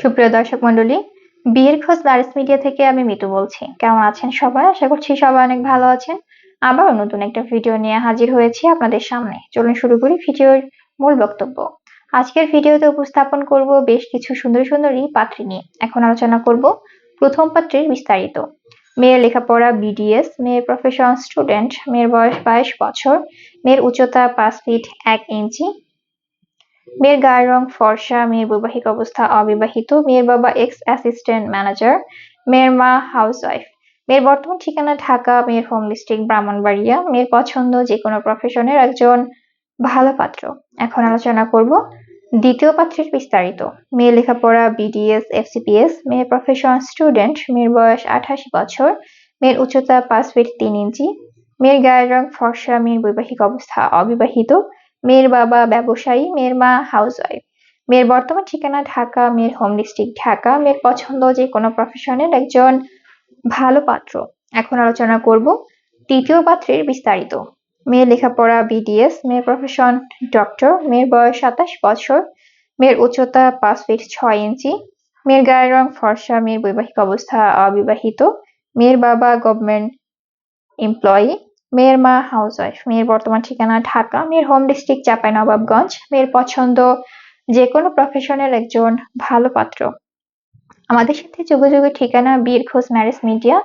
সুপ্রিয় দর্শক মন্ডলী বিয়ের খোঁজ লারিস মিডিয়া থেকে আমি মিতু বলছি। কেমন আছেন সবাই? আশা করছি সবাই অনেক ভালো আছেন। আবারও নতুন একটা ভিডিও নিয়ে হাজির হয়েছি আপনাদের সামনে। চলুন শুরু করি ভিডিওর মূল বক্তব্য। আজকের ভিডিওতে উপস্থাপন করব বেশ কিছু সুন্দর সুন্দরী পাত্রী নিয়ে। এখন আলোচনা করব প্রথম পাত্রের বিস্তারিত। মেয়ের লেখাপড়া বিডিএস মেয়ের প্রফেশন স্টুডেন্ট মেয়ের বয়স বাইশ বছর, মেয়ের উচ্চতা পাঁচ ফিট এক ইঞ্চি মেয়ের গায়ের রং ফর্সা মেয়ের বৈবাহিক অবস্থা অবিবাহিত মেয়ের বাবা এক্স অ্যাসিস্ট্যান্ট ম্যানেজার মেয়ের মা হাউসওয়াইফ মেয়ের বর্তমান ঠিকানা ঢাকা মেয়ের হোম ডিস্ট্রিক্ট ব্রাহ্মণবাড়িয়া। মেয়ের পছন্দ যে কোনো প্রফেশনের একজন ভালো পাত্র। এখন আলোচনা করব দ্বিতীয় পাত্রের বিস্তারিত। মেয়ের লেখাপড়া বিডিএস এফসিপিএস মেয়ের প্রফেশন স্টুডেন্ট মেয়ের বয়স আঠাশি বছর মেয়ের উচ্চতা পাঁচ ফিট তিন ইঞ্চি মেয়ের গায়ের রং ফর্সা মেয়ের বৈবাহিক অবস্থা অবিবাহিত মেয়ের বাবা ব্যবসায়ী, মেয়ের মা হাউসওয়াইফ মেয়ের বর্তমান ঠিকানা ঢাকা, মেয়ের হোম ডিস্ট্রিক্ট ঢাকা। মেয়ের পছন্দ যে কোনো প্রফেশনের একজন ভালো পাত্র। এখন আলোচনা করব তৃতীয় পাত্রের বিস্তারিত। মেয়ের লেখাপড়া বিডিএস মেয়ের প্রফেশন ডক্টর মেয়ের বয়স সাতাশ বছর, মেয়ের উচ্চতা পাঁচ ফিট ছয় ইঞ্চি, মেয়ের গায়ের রং ফর্সা, মেয়ের বৈবাহিক অবস্থা অবিবাহিত, মেয়ের বাবা গভর্নমেন্ট এমপ্লয়ি মেয়ের মা হাউসওয়াইফ মেয়ের বর্তমান ঠিকানা ঢাকা, মেয়ের হোম ডিস্ট্রিক্ট চাপাই নবাবগঞ্জ, মেয়ের পছন্দ যে কোনো প্রফেশনের একজন ভালো পাত্র। আমাদের সাথে যোগাযোগের ঠিকানা বীর খোঁজ ম্যারেজ মিডিয়া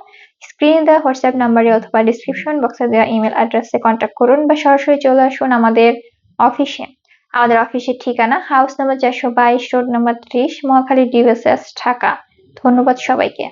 স্ক্রিনে দেওয়া হোয়াটসঅ্যাপ নাম্বারে অথবা ডিসক্রিপশন বক্সে দেওয়া ইমেল অ্যাড্রেসে কন্ট্যাক্ট করুন বা সরাসরি চলে আসুন আমাদের অফিসে আমাদের অফিসের ঠিকানা হাউস নাম্বার চারশো বাইশ রোড নাম্বার ত্রিশ, মহাখালী ডিভিএসএস ঢাকা। ধন্যবাদ সবাইকে।